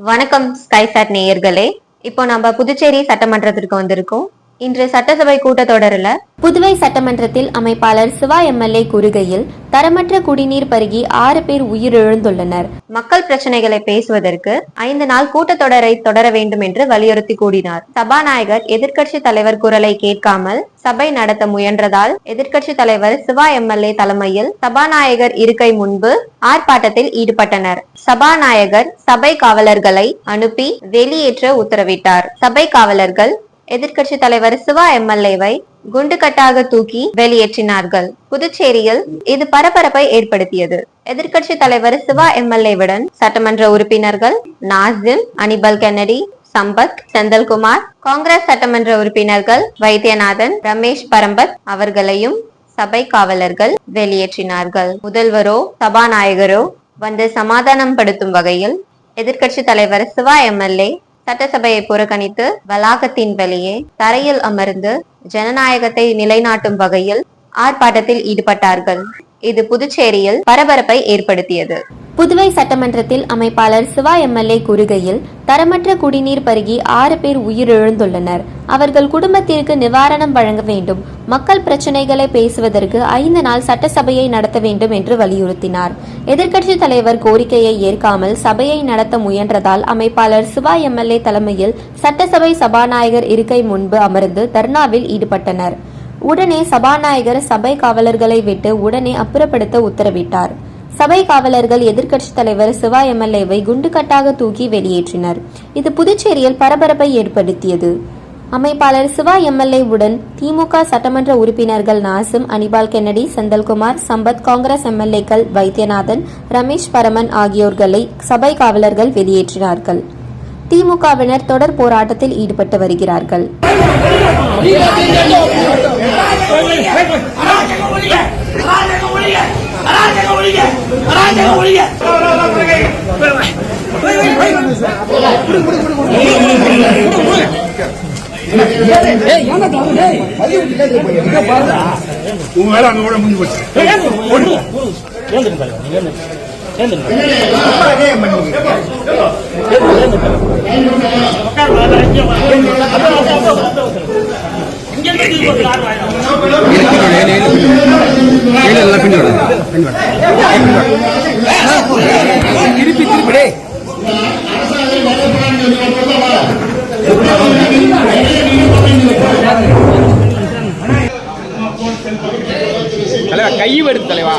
வணக்கம் ஸ்கைசாட் நேயர்களே. இப்போ நம்ம புதுச்சேரி சட்டமன்றத்திற்கு வந்திருக்கோம். இன்று சட்டசபை கூட்டத்தொடரில் புதுவை சட்டமன்றத்தில் அமைப்பாளர் சிவா எம்எல்ஏ கூறுகையில் தரமற்ற குடிநீர் பருகி ஆறு பேர் உயிரிழந்துள்ளனர். மக்கள் பிரச்சனைகளை பேசுவதற்கு ஐந்து நாள் கூட்டத்தொடரை தொடர வேண்டும் என்று வலியுறுத்தி கூறினார் சபாநாயகர் எதிர்க்கட்சி தலைவர் குரலை கேட்காமல் சபை நடத்த முயன்றதால் எதிர்க்கட்சி தலைவர் சிவா எம்எல்ஏ தலைமையில் சபாநாயகர் இருக்கை முன்பு ஆர்ப்பாட்டத்தில் ஈடுபட்டனர். சபாநாயகர் சபை காவலர்களை அனுப்பி வெளியேற்ற உத்தரவிட்டார். சபை காவலர்கள் எதிர்க்கட்சி தலைவர் சிவா எம்எல்ஏவை குண்டுகட்டாக தூக்கி வெளியேற்றினார்கள். புதுச்சேரியில் இது பரபரப்பை ஏற்படுத்தியது. எதிர்க்கட்சி தலைவர் சிவா எம்எல்ஏவுடன் சட்டமன்ற உறுப்பினர்கள் நாசிம் அனிபல் கென்னடி சம்பத் செந்தல்குமார் காங்கிரஸ் சட்டமன்ற உறுப்பினர்கள் வைத்தியநாதன் ரமேஷ் பரம்பத் அவர்களையும் சபை காவலர்கள் வெளியேற்றினார்கள். முதல்வரோ சபாநாயகரோ வந்து சமாதானம் படுத்தும் வகையில் எதிர்க்கட்சி தலைவர் சிவா எம்எல்ஏ சட்டசபையை புறக்கணித்து வளாகத்தின் வெளியே தரையில் அமர்ந்து ஜனநாயகத்தை நிலைநாட்டும் வகையில் ஆர்ப்பாட்டத்தில் ஈடுபட்டார்கள். இது புதுச்சேரியில் பரபரப்பை ஏற்படுத்தியது. புதுவை சட்டமன்றத்தில் அமைப்பாளர் சிவா எம்எல்ஏ கூறுகையில் தரமற்ற குடிநீர் பருகி ஆறு பேர் உயிரிழந்துள்ளனர். அவர்கள் குடும்பத்திற்கு நிவாரணம் வழங்க வேண்டும். மக்கள் பிரச்சினைகளை பேசுவதற்கு ஐந்து நாள் சட்டசபையை நடத்த வேண்டும் என்று வலியுறுத்தினார். எதிர்க்கட்சி தலைவர் கோரிக்கையை ஏற்காமல் சபையை நடத்த முயன்றதால் அமைப்பாளர் சிவா எம்எல்ஏ தலைமையில் சட்டசபை சபாநாயகர் இருக்கை முன்பு அமர்ந்து தர்ணாவில் ஈடுபட்டனர். உடனே சபாநாயகர் சபை காவலர்களை விட்டு உடனே அப்புறப்படுத்த உத்தரவிட்டார். சபை காவலர்கள் எதிர்க்கட்சி தலைவர் சிவா எம்எல்ஏவை குண்டுகட்டாக தூக்கி வெளியேற்றினர். இது புதுச்சேரியில் பரபரப்பை ஏற்படுத்தியது. அமைப்பாளர் சிவா எம்எல்ஏவுடன் திமுக சட்டமன்ற உறுப்பினர்கள் நாசிம் அனிபால் கென்னடி செந்தல்குமார் சம்பத் காங்கிரஸ் எம்எல்ஏக்கள் வைத்தியநாதன் ரமேஷ் பரமன் ஆகியோர்களை சபை காவலர்கள் வெளியேற்றினார்கள். திமுகவினர் தொடர் போராட்டத்தில் ஈடுபட்டு வருகிறார்கள். உன் வேலை அங்க கூட முடிஞ்சு போச்சு. திருப்பி திருப்பி தலைவா கை வருது தலைவா.